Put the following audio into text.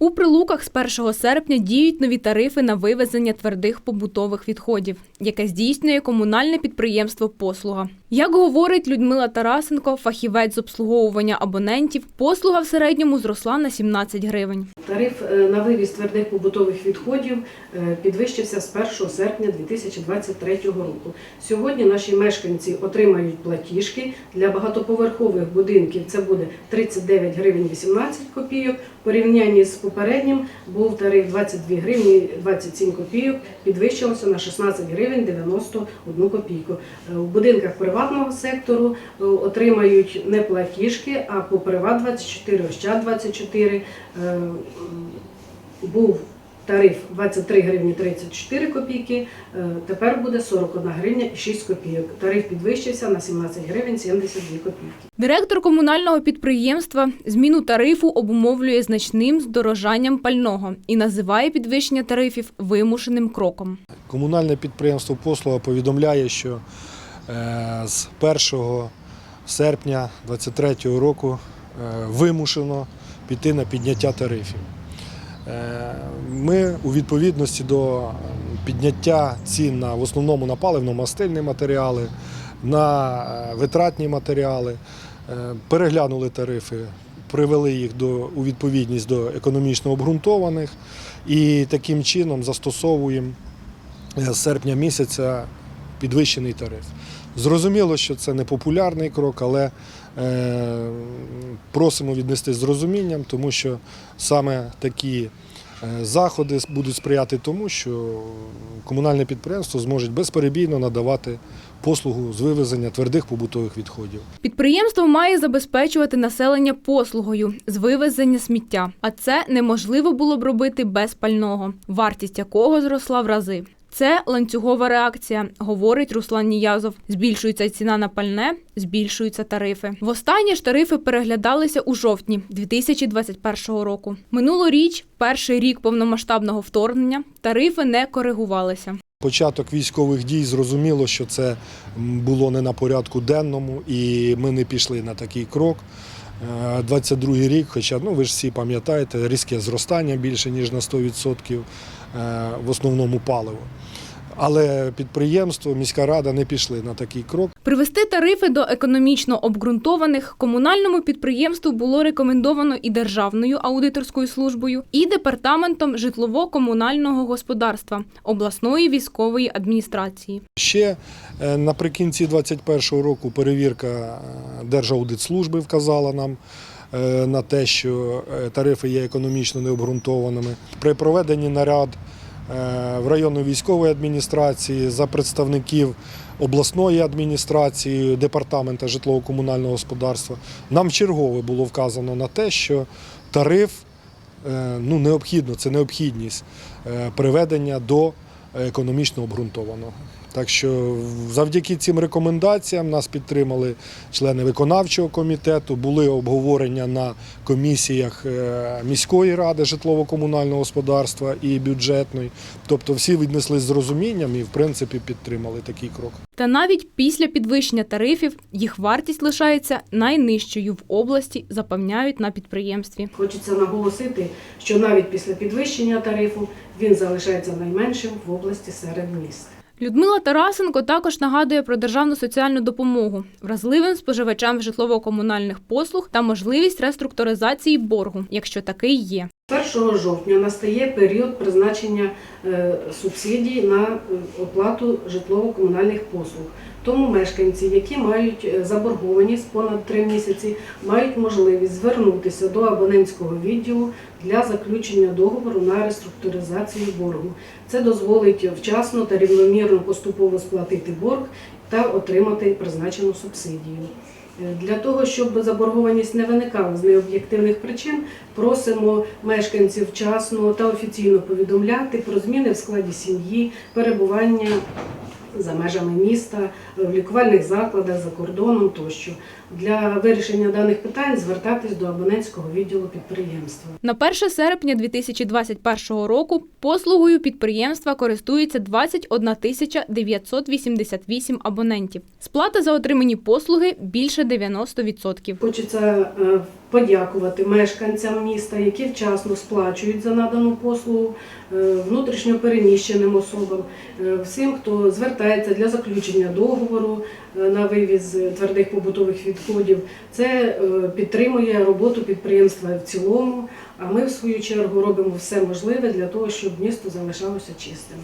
У прилуках з 1 серпня діють нові тарифи на вивезення твердих побутових відходів, яке здійснює комунальне підприємство Послуга. Як говорить Людмила Тарасенко, фахівець з обслуговування абонентів, послуга в середньому зросла на 17 гривень. Тариф е, на вивіз твердих побутових відходів е, підвищився з 1 серпня 2023 року. Сьогодні наші мешканці отримають платіжки для багатоповерхових будинків. Це буде 39 гривень 18 копійок. Порівнянні з попереднім був тариф 22 гривні 27 копійок, підвищилося на 16 гривень 91 копійку. Е, У будинках приватного сектору е, отримають не платіжки, а по Приват 24, Ощад 24 е, був тариф 23 гривні 34 копійки, е, тепер буде 41 гривня і 6 копійок. Тариф підвищився на 17 гривень 72 копійки. Директор комунального підприємства зміну тарифу обумовлює значним здорожанням пального і називає підвищення тарифів вимушеним кроком. Комунальне підприємство Послуга повідомляє, що з 1 серпня 2023 року е, вимушено піти на підняття тарифів. Е, Ми у відповідності до підняття цін на в основному на паливно-мастильні матеріали, на е, витратні матеріали, е, переглянули тарифи, привели їх до, у відповідність до економічно обґрунтованих і таким чином застосовуємо е, з серпня місяця підвищений тариф. Зрозуміло, що це не популярний крок, але е, просимо віднести з розумінням, тому що саме такі е, заходи будуть сприяти тому, що комунальне підприємство зможе безперебійно надавати послугу з вивезення твердих побутових відходів. Підприємство має забезпечувати населення послугою з вивезення сміття, а це неможливо було б робити без пального, вартість якого зросла в рази. Це ланцюгова реакція, говорить Руслан Ніязов. Збільшується ціна на пальне, збільшуються тарифи. Востаннє ж тарифи переглядалися у жовтні 2021 року. Минулоріч, перший рік повномасштабного вторгнення, тарифи не коригувалися. Початок військових дій зрозуміло, що це було не на порядку денному, і ми не пішли на такий крок. Е, 22-й рік, хоча ну ви ж всі пам'ятаєте, різке зростання більше ніж на 100% е, в основному паливо. Але підприємство, міська рада не пішли на такий крок. Привести тарифи до економічно обґрунтованих комунальному підприємству було рекомендовано і Державною аудиторською службою, і департаментом житлово-комунального господарства обласної військової адміністрації. Ще е, наприкінці 2021 року перевірка е, Держаудитслужби вказала нам е, на те, що тарифи є економічно необґрунтованими. При проведенні наряд в районну військової адміністрації за представників обласної адміністрації, департамента житлово-комунального господарства, нам чергове було вказано на те, що тариф е, ну, необхідно, це необхідність е, приведення до економічно обґрунтованого. Так що завдяки цим рекомендаціям нас підтримали члени виконавчого комітету, були обговорення на комісіях е, міської ради житлово-комунального господарства і бюджетної. Тобто всі віднесли з розумінням і в принципі підтримали такий крок. Та навіть після підвищення тарифів їх вартість лишається найнижчою в області, запевняють на підприємстві. Хочеться наголосити, що навіть після підвищення тарифу він залишається найменшим в області серед міст. Людмила Тарасенко також нагадує про державну соціальну допомогу вразливим споживачам житлово-комунальних послуг та можливість реструктуризації боргу, якщо такий є. 1 жовтня настає період призначення е, субсидій на е, оплату житлово-комунальних послуг. Тому мешканці, які мають е, заборгованість понад 3 місяці, мають можливість звернутися до абонентського відділу для заключення договору на реструктуризацію боргу. Це дозволить вчасно та рівномірно поступово сплатити борг та отримати призначену субсидію. Е, Для того, щоб заборгованість не виникала з необ'єктивних причин, просимо мешканців вчасно та офіційно повідомляти про зміни в складі сім'ї, перебування за межами міста, в лікувальних закладах за кордоном тощо. Для вирішення даних питань звертатись до абонентського відділу підприємства. На 1 серпня 2021 року послугою підприємства користується 21 тисяча 988 абонентів. Сплата за отримані послуги більше 90%. Хочеться е, подякувати мешканцям міста, які вчасно сплачують за надану послугу, е, внутрішньо переміщеним особам, е, всім, хто звертається для заключення договору е, на вивіз твердих побутових відходів. Це підтримує роботу підприємства в цілому. А ми, в свою чергу, робимо все можливе для того, щоб місто залишалося чистим.